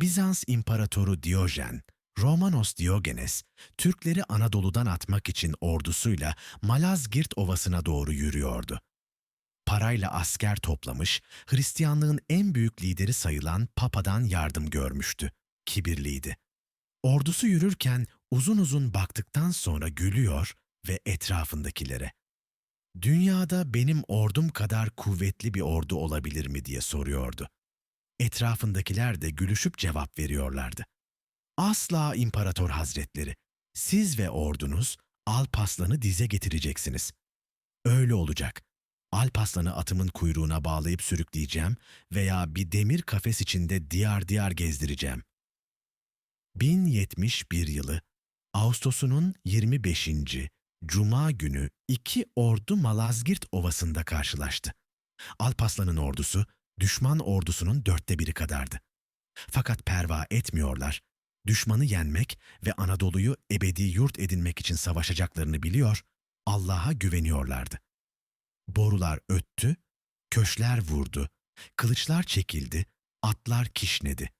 Bizans İmparatoru Diyojen, Romanos Diogenes, Türkleri Anadolu'dan atmak için ordusuyla Malazgirt Ovası'na doğru yürüyordu. Parayla asker toplamış, Hristiyanlığın en büyük lideri sayılan Papa'dan yardım görmüştü. Kibirliydi. Ordusu yürürken uzun uzun baktıktan sonra gülüyor ve etrafındakilere dünyada benim ordum kadar kuvvetli bir ordu olabilir mi diye soruyordu. Etrafındakiler de gülüşüp cevap veriyorlardı. Asla İmparator Hazretleri, siz ve ordunuz Alpaslan'ı dize getireceksiniz. Öyle olacak. Alpaslan'ı atımın kuyruğuna bağlayıp sürükleyeceğim veya bir demir kafes içinde diyar diyar gezdireceğim. 1071 yılı Ağustos'unun 25. Cuma günü iki ordu Malazgirt Ovası'nda karşılaştı. Alpaslan'ın ordusu düşman ordusunun dörtte biri kadardı. Fakat perva etmiyorlar. Düşmanı yenmek ve Anadolu'yu ebedi yurt edinmek için savaşacaklarını biliyor, Allah'a güveniyorlardı. Borular öttü, köşler vurdu, kılıçlar çekildi, atlar kişnedi.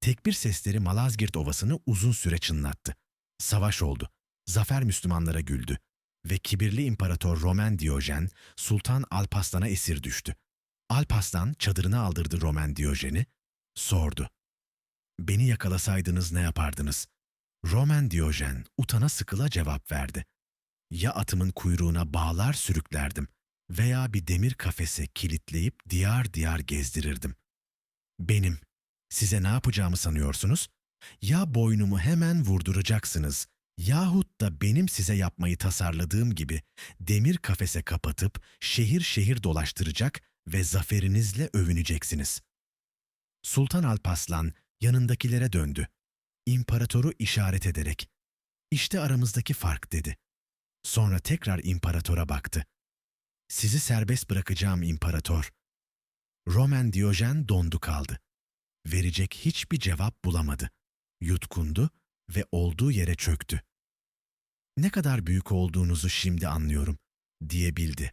Tekbir sesleri Malazgirt Ovası'nı uzun süre çınlattı. Savaş oldu. Zafer Müslümanlara güldü ve kibirli imparator Roman Diyojen Sultan Alpaslan'a esir düştü. Alpaslan çadırına aldırdı Roman Diyojen'i, sordu. Beni yakalasaydınız ne yapardınız? Roman Diyojen utana sıkıla cevap verdi. Ya atımın kuyruğuna bağlar sürüklerdim veya bir demir kafese kilitleyip diyar diyar gezdirirdim. Benim, size ne yapacağımı sanıyorsunuz? Ya boynumu hemen vurduracaksınız yahut da benim size yapmayı tasarladığım gibi demir kafese kapatıp şehir şehir dolaştıracak ve zaferinizle övüneceksiniz. Sultan Alpaslan yanındakilere döndü. İmparatoru işaret ederek, işte aramızdaki fark dedi. Sonra tekrar imparatora baktı. Sizi serbest bırakacağım imparator. Roman Diyojen dondu kaldı. Verecek hiçbir cevap bulamadı. Yutkundu ve olduğu yere çöktü. Ne kadar büyük olduğunuzu şimdi anlıyorum, diyebildi.